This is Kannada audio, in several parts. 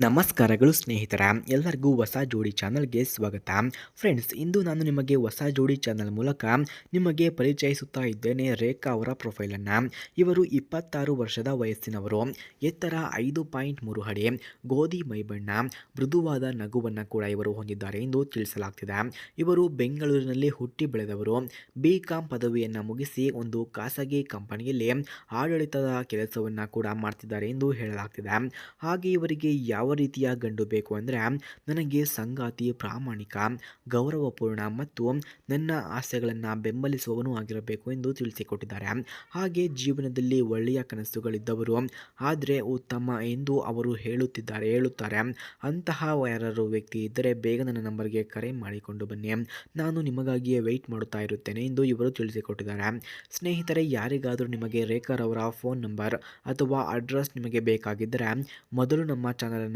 ನಮಸ್ಕಾರಗಳು ಸ್ನೇಹಿತರ, ಎಲ್ಲರಿಗೂ ಹೊಸ ಜೋಡಿ ಚಾನಲ್ಗೆ ಸ್ವಾಗತ. ಫ್ರೆಂಡ್ಸ್, ಇಂದು ನಾನು ನಿಮಗೆ ಹೊಸ ಜೋಡಿ ಚಾನಲ್ ಮೂಲಕ ನಿಮಗೆ ಪರಿಚಯಿಸುತ್ತಾ ಇದ್ದೇನೆ ರೇಖಾ ಅವರ ಪ್ರೊಫೈಲನ್ನು. ಇವರು ಇಪ್ಪತ್ತಾರು ವರ್ಷದ ವಯಸ್ಸಿನವರು. ಎತ್ತರ ಐದು ಪಾಯಿಂಟ್ ಮೂರು ಅಡಿ, ಗೋಧಿ ಮೈಬಣ್ಣ, ಮೃದುವಾದ ನಗುವನ್ನು ಕೂಡ ಇವರು ಹೊಂದಿದ್ದಾರೆ ಎಂದು ತಿಳಿಸಲಾಗ್ತಿದೆ. ಇವರು ಬೆಂಗಳೂರಿನಲ್ಲಿ ಹುಟ್ಟಿ ಬೆಳೆದವರು. ಬಿ ಕಾಂ ಪದವಿಯನ್ನು ಮುಗಿಸಿ ಒಂದು ಖಾಸಗಿ ಕಂಪನಿಯಲ್ಲಿ ಆಡಳಿತದ ಕೆಲಸವನ್ನು ಕೂಡ ಮಾಡ್ತಿದ್ದಾರೆ ಎಂದು ಹೇಳಲಾಗ್ತಿದೆ. ಹಾಗೆ ಇವರಿಗೆ ಯಾವ ರೀತಿಯ ಗಂಡು ಬೇಕು ಅಂದರೆ ನನಗೆ ಸಂಗಾತಿ ಪ್ರಾಮಾಣಿಕ, ಗೌರವಪೂರ್ಣ ಮತ್ತು ನನ್ನ ಆಸೆಗಳನ್ನು ಬೆಂಬಲಿಸುವವನು ಆಗಿರಬೇಕು ಎಂದು ತಿಳಿಸಿಕೊಟ್ಟಿದ್ದಾರೆ. ಹಾಗೆ ಜೀವನದಲ್ಲಿ ಒಳ್ಳೆಯ ಕನಸುಗಳಿದ್ದವರು, ಆದರೆ ಉತ್ತಮ ಎಂದು ಅವರು ಹೇಳುತ್ತಿದ್ದಾರೆ, ಹೇಳುತ್ತಾರೆ. ಅಂತಹ ಯಾರು ವ್ಯಕ್ತಿ ಇದ್ದರೆ ಬೇಗ ನನ್ನ ನಂಬರ್ಗೆ ಕರೆ ಮಾಡಿಕೊಂಡು ಬನ್ನಿ. ನಾನು ನಿಮಗಾಗಿಯೇ ವೆಯ್ಟ್ ಮಾಡುತ್ತಾ ಇರುತ್ತೇನೆ ಎಂದು ಇವರು ತಿಳಿಸಿಕೊಟ್ಟಿದ್ದಾರೆ. ಸ್ನೇಹಿತರೆ, ಯಾರಿಗಾದರೂ ನಿಮಗೆ ರೇಖಾರವರ ಫೋನ್ ನಂಬರ್ ಅಥವಾ ಅಡ್ರೆಸ್ ನಿಮಗೆ ಬೇಕಾಗಿದ್ದರೆ ಮೊದಲು ನಮ್ಮ ಚಾನಲನ್ನು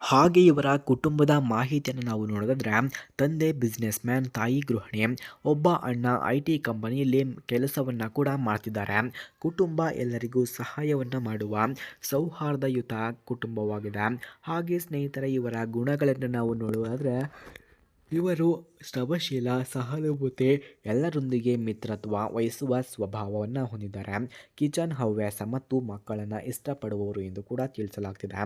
ಹಾಗೆ ಇವರ ಕುಟುಂಬದ ಮಾಹಿತಿಯನ್ನು ನಾವು ನೋಡೋದಾದ್ರೆ, ತಂದೆ ಬಿಸ್ನೆಸ್ ಮ್ಯಾನ್ ತಾಯಿ, ಗೃಹಿಣಿ, ಒಬ್ಬ ಅಣ್ಣ, ಐ ಟಿ ಕಂಪನಿಯಲ್ಲಿ ಕೆಲಸವನ್ನು ಕೂಡ ಮಾಡ್ತಿದ್ದಾರೆ. ಕುಟುಂಬ ಎಲ್ಲರಿಗೂ ಸಹಾಯವನ್ನು ಮಾಡುವ ಸೌಹಾರ್ದಯುತ ಕುಟುಂಬವಾಗಿದೆ. ಹಾಗೆ ಸ್ನೇಹಿತರ, ಇವರ ಗುಣಗಳನ್ನು ನಾವು ನೋಡುವುದಾದರೆ ಇವರು ಶ್ರವಶೀಲ ಸಹಾನುಭೂತಿ ಎಲ್ಲರೊಂದಿಗೆ ಮಿತ್ರತ್ವ ವಹಿಸುವ ಸ್ವಭಾವವನ್ನು ಹೊಂದಿದ್ದಾರೆ. ಕಿಚನ್ ಹವ್ಯಾಸ ಮತ್ತು ಮಕ್ಕಳನ್ನು ಇಷ್ಟಪಡುವವರು ಎಂದು ಕೂಡ ತಿಳಿಸಲಾಗ್ತಿದೆ.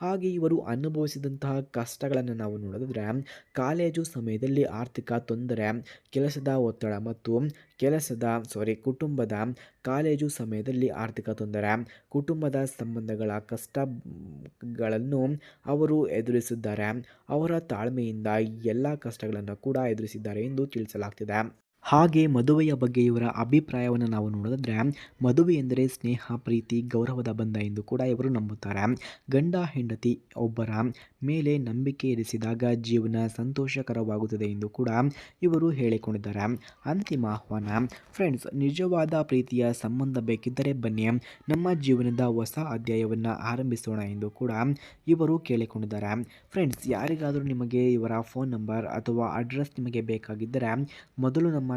ಹಾಗೆ ಇವರು ಅನುಭವಿಸಿದಂತಹ ಕಷ್ಟಗಳನ್ನು ನಾವು ನೋಡಿದ್ರೆ ಕಾಲೇಜು ಸಮಯದಲ್ಲಿ ಆರ್ಥಿಕ ತೊಂದರೆ, ಕೆಲಸದ ಒತ್ತಡ ಮತ್ತು ಕೆಲಸದ ಸಾರಿ ಕುಟುಂಬದ ಕಾಲೇಜು ಸಮಯದಲ್ಲಿ ಆರ್ಥಿಕ ತೊಂದರೆ, ಕುಟುಂಬದ ಸಂಬಂಧಗಳ ಕಷ್ಟಗಳನ್ನು ಅವರು ಎದುರಿಸಿದ್ದಾರೆ. ಅವರ ತಾಳ್ಮೆಯಿಂದ ಎಲ್ಲ ಕಷ್ಟಗಳನ್ನು ಕೂಡ ಎದುರಿಸಿದ್ದಾರೆ ಎಂದು ತಿಳಿಸಲಾಗ್ತಿದೆ. ಹಾಗೆ ಮದುವೆಯ ಬಗ್ಗೆ ಇವರ ಅಭಿಪ್ರಾಯವನ್ನು ನಾವು ನೋಡಿದ್ರೆ, ಮದುವೆ ಎಂದರೆ ಸ್ನೇಹ, ಪ್ರೀತಿ, ಗೌರವದ ಬಂಧ ಎಂದು ಕೂಡ ಇವರು ನಂಬುತ್ತಾರೆ. ಗಂಡ ಹೆಂಡತಿ ಒಬ್ಬರ ಮೇಲೆ ನಂಬಿಕೆ ಇರಿಸಿದಾಗ ಜೀವನ ಸಂತೋಷಕರವಾಗುತ್ತದೆ ಎಂದು ಕೂಡ ಇವರು ಹೇಳಿಕೊಂಡಿದ್ದಾರೆ. ಅಂತಿಮ ಆಹ್ವಾನ, ಫ್ರೆಂಡ್ಸ್, ನಿಜವಾದ ಪ್ರೀತಿಯ ಸಂಬಂಧ ಬೇಕಿದ್ದರೆ ಬನ್ನಿ. ನಮ್ಮ ಜೀವನದ ಹೊಸ ಅಧ್ಯಾಯವನ್ನು ಆರಂಭಿಸೋಣ ಎಂದು ಕೂಡ ಇವರು ಕೇಳಿಕೊಂಡಿದ್ದಾರೆ. ಫ್ರೆಂಡ್ಸ್, ಯಾರಿಗಾದರೂ ನಿಮಗೆ ಇವರ ಫೋನ್ ನಂಬರ್ ಅಥವಾ ಅಡ್ರೆಸ್ ನಿಮಗೆ ಬೇಕಾಗಿದ್ದರೆ, ಮೊದಲು ನಮ್ಮ